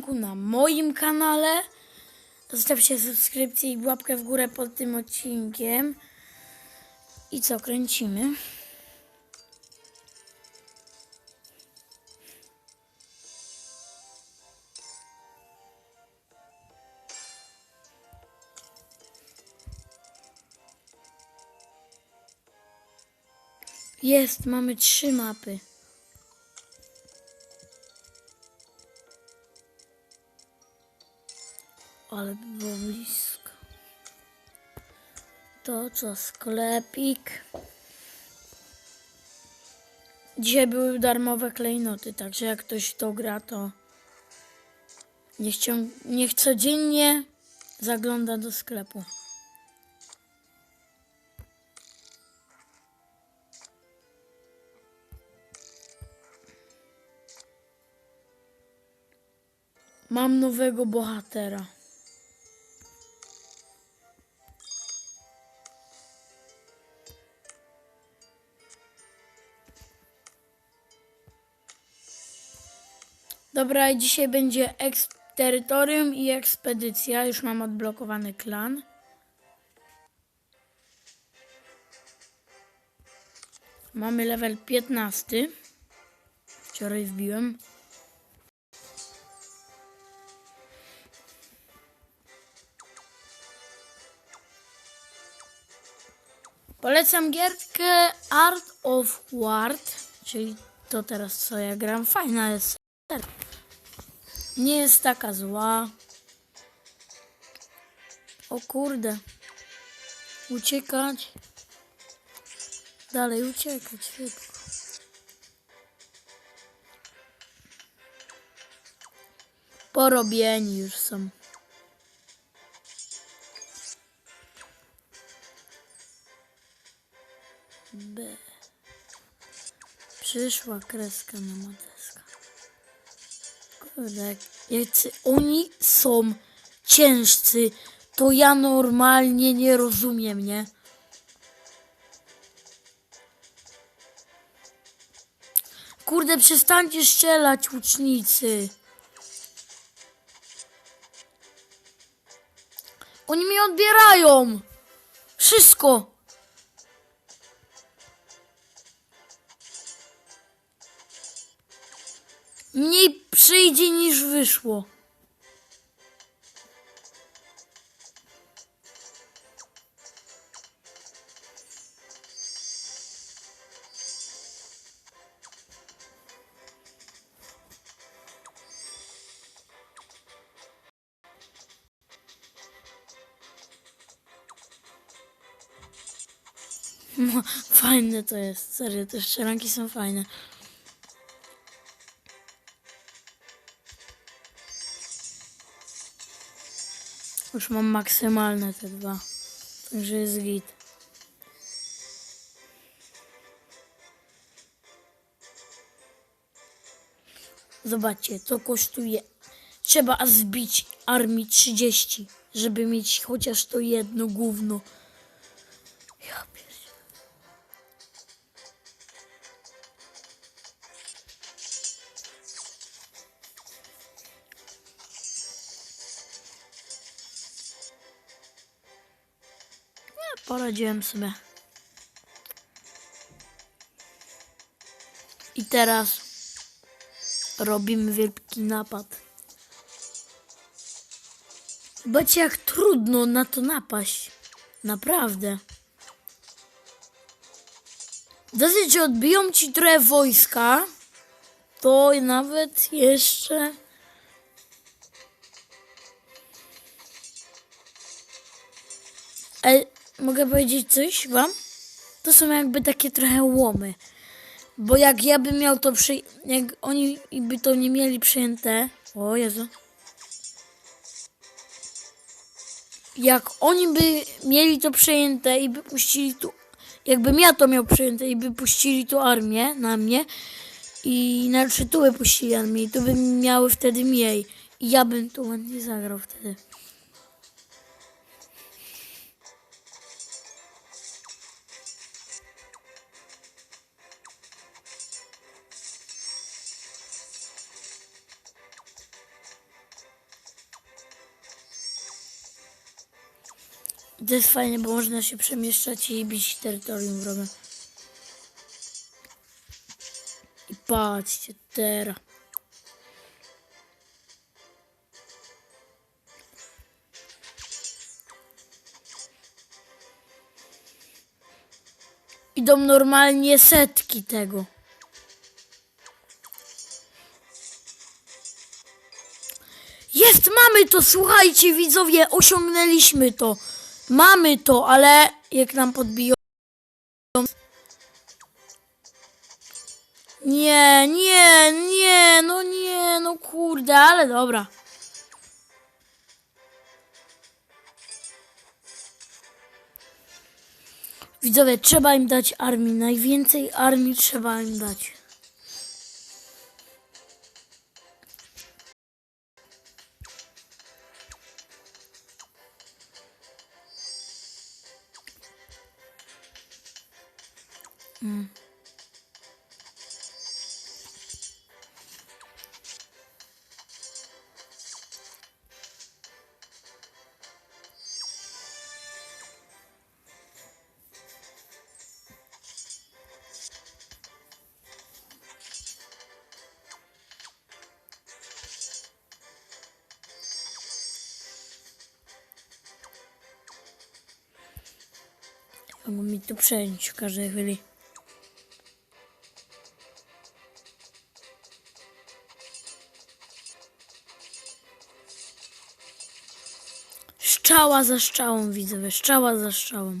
odcinku na moim kanale. Zostawcie subskrypcję i łapkę w górę pod tym odcinkiem. I co, kręcimy? Jest, mamy trzy mapy. Ale by było blisko. To co, sklepik. Dzisiaj były darmowe klejnoty, także jak ktoś to gra, to niech, ciąg- niech codziennie zagląda do sklepu. Mam nowego bohatera. Dobra, dzisiaj będzie terytorium i ekspedycja. Już mam odblokowany klan. Mamy level 15. Wczoraj wbiłem. Polecam gierkę Art of Ward, czyli to teraz co ja gram. Fajna jest. Nie jest taka zła. O kurde. Uciekać. Dalej uciekać. Szybko. Porobieni już są. B. Przyszła kreska na modeska. Kurde, jacy oni są ciężcy, to ja normalnie nie rozumiem, nie? Kurde, przestańcie strzelać, łucznicy. Oni mi odbierają. Wszystko. Mniej przyjdzie niż wyszło. No, fajne to jest, serio, te szczeranki są fajne. Już mam maksymalne te dwa. Także jest git. Zobaczcie, to kosztuje. Trzeba zbić armii 30, żeby mieć chociaż to jedno gówno. Ja pierdzie- Poradziłem sobie. I teraz robimy wielki napad. Zobaczcie, jak trudno na to napaść. Naprawdę. Dosyć, odbiją ci trochę wojska, to nawet jeszcze... E, mogę powiedzieć coś wam? To są jakby takie trochę łomy. Bo jak ja bym miał to przy... Jak oni by to nie mieli przyjęte... O Jezu. Jak oni by mieli to przejęte i by puścili tu... Jakbym ja to miał przejęte i by puścili tu armię na mnie i znaczy tu by puścili armię i tu by miały wtedy mniej. I ja bym tu ładnie zagrał wtedy. To jest fajne, bo można się przemieszczać i bić terytorium wroga. I patrzcie, teraz. Idą normalnie setki tego. Jest, mamy to, słuchajcie widzowie, osiągnęliśmy to. Mamy to, ale jak nam podbiją... Nie, nie, nie, no nie, no kurde, ale dobra. Widzowie, trzeba im dać armii, najwięcej armii trzeba im dać. Mogą mi tu przejąć w każdej chwili. Szczała za szczałą, widzowie, szczała za szczałą.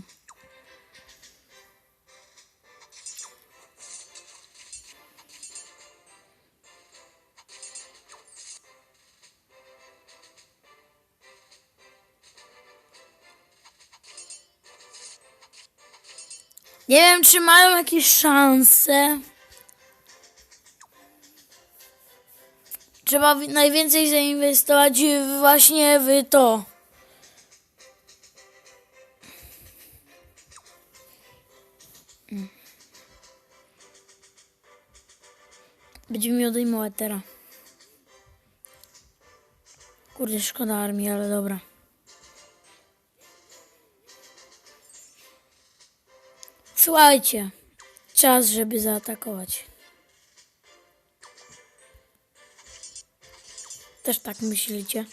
Nie wiem, czy mają jakieś szanse. Trzeba najwięcej zainwestować właśnie w to. Będziemy mi odejmować teraz. Kurde, szkoda armii, ale dobra. Słuchajcie, czas, żeby zaatakować. Też tak myślicie?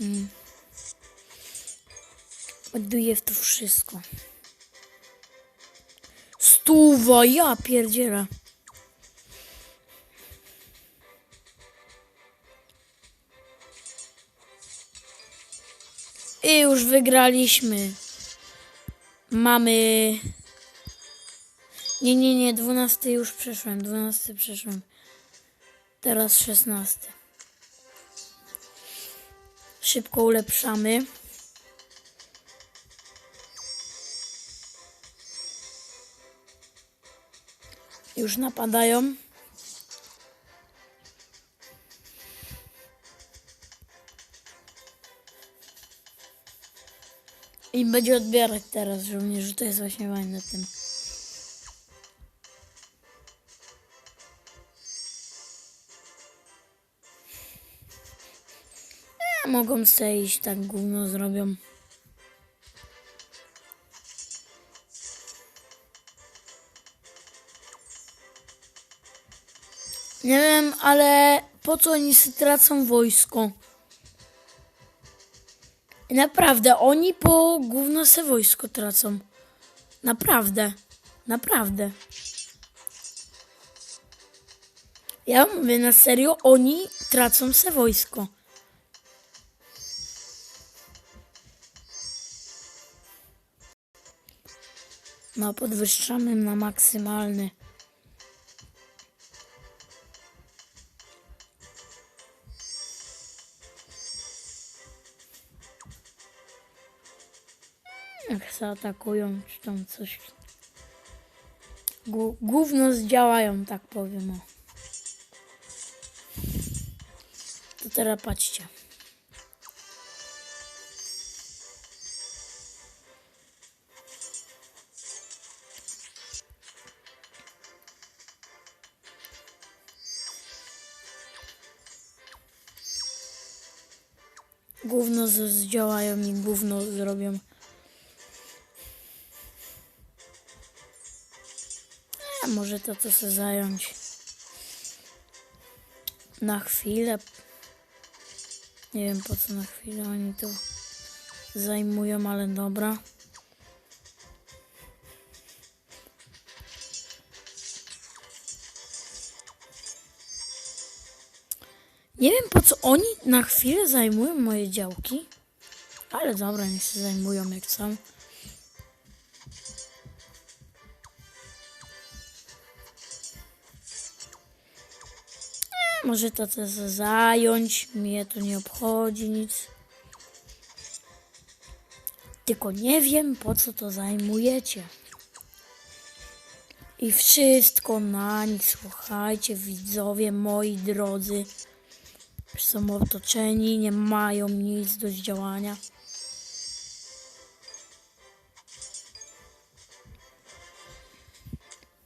Mm. Ładuję w to wszystko. Stuwa, ja pierdzielę. Wygraliśmy. Mamy. Nie, nie, nie, 12 już przeszłem, 12 przeszłem. Teraz 16. Szybko ulepszamy. Już napadają. I będzie odbierać teraz żołnierzy. To jest właśnie fajne tym. E, mogą sobie iść, tak gówno zrobią. Nie wiem, ale po co oni tracą wojsko? Naprawdę, oni po gówno se wojsko tracą. Naprawdę. Naprawdę. Ja mówię na serio, oni tracą se wojsko. No, podwyższamy na maksymalny. Jak zaatakują, czy tam coś. Gówno zdziałają, tak powiem. O. To teraz patrzcie. gówno z- zdziałają i gówno zrobią. Może to co zająć. Na chwilę. Nie wiem po co na chwilę oni to zajmują, ale dobra. Nie wiem po co oni na chwilę zajmują moje działki. Ale dobra, niech się zajmują jak chcą. Może to se zająć. Mnie to nie obchodzi nic. Tylko nie wiem po co to zajmujecie. I wszystko na nic. Słuchajcie, widzowie moi drodzy są otoczeni, nie mają nic do zdziałania.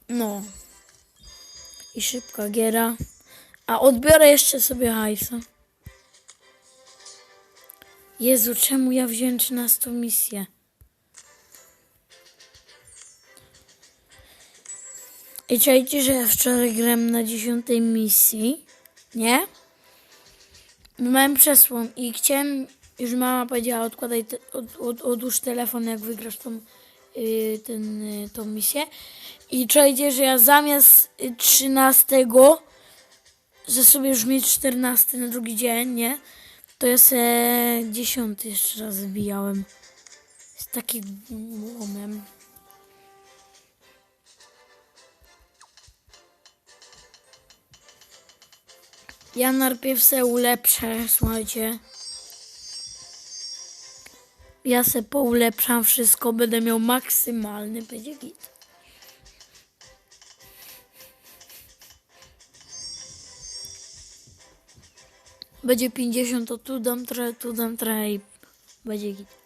No. I szybka giera. A odbiorę jeszcze sobie hajsa. Jezu, czemu ja wziąłem 13 misję? I czajcie, że ja wczoraj grałem na 10 misji, nie? Miałem przesłon i chciałem, już mama powiedziała, odkładaj, te, od, od, odłóż telefon, jak wygrasz tą, y, ten, y, tą misję. I czajcie, że ja zamiast y, 13, że sobie już mieć 14 na drugi dzień, nie? To ja se 10 jeszcze raz wbijałem. Jest taki głomem. Ja najpierw se ulepszę, słuchajcie. Ja se poulepszam wszystko, będę miał maksymalny będzie git. Będzie 50, to tu dam trochę, tu dam trochę i będzie git.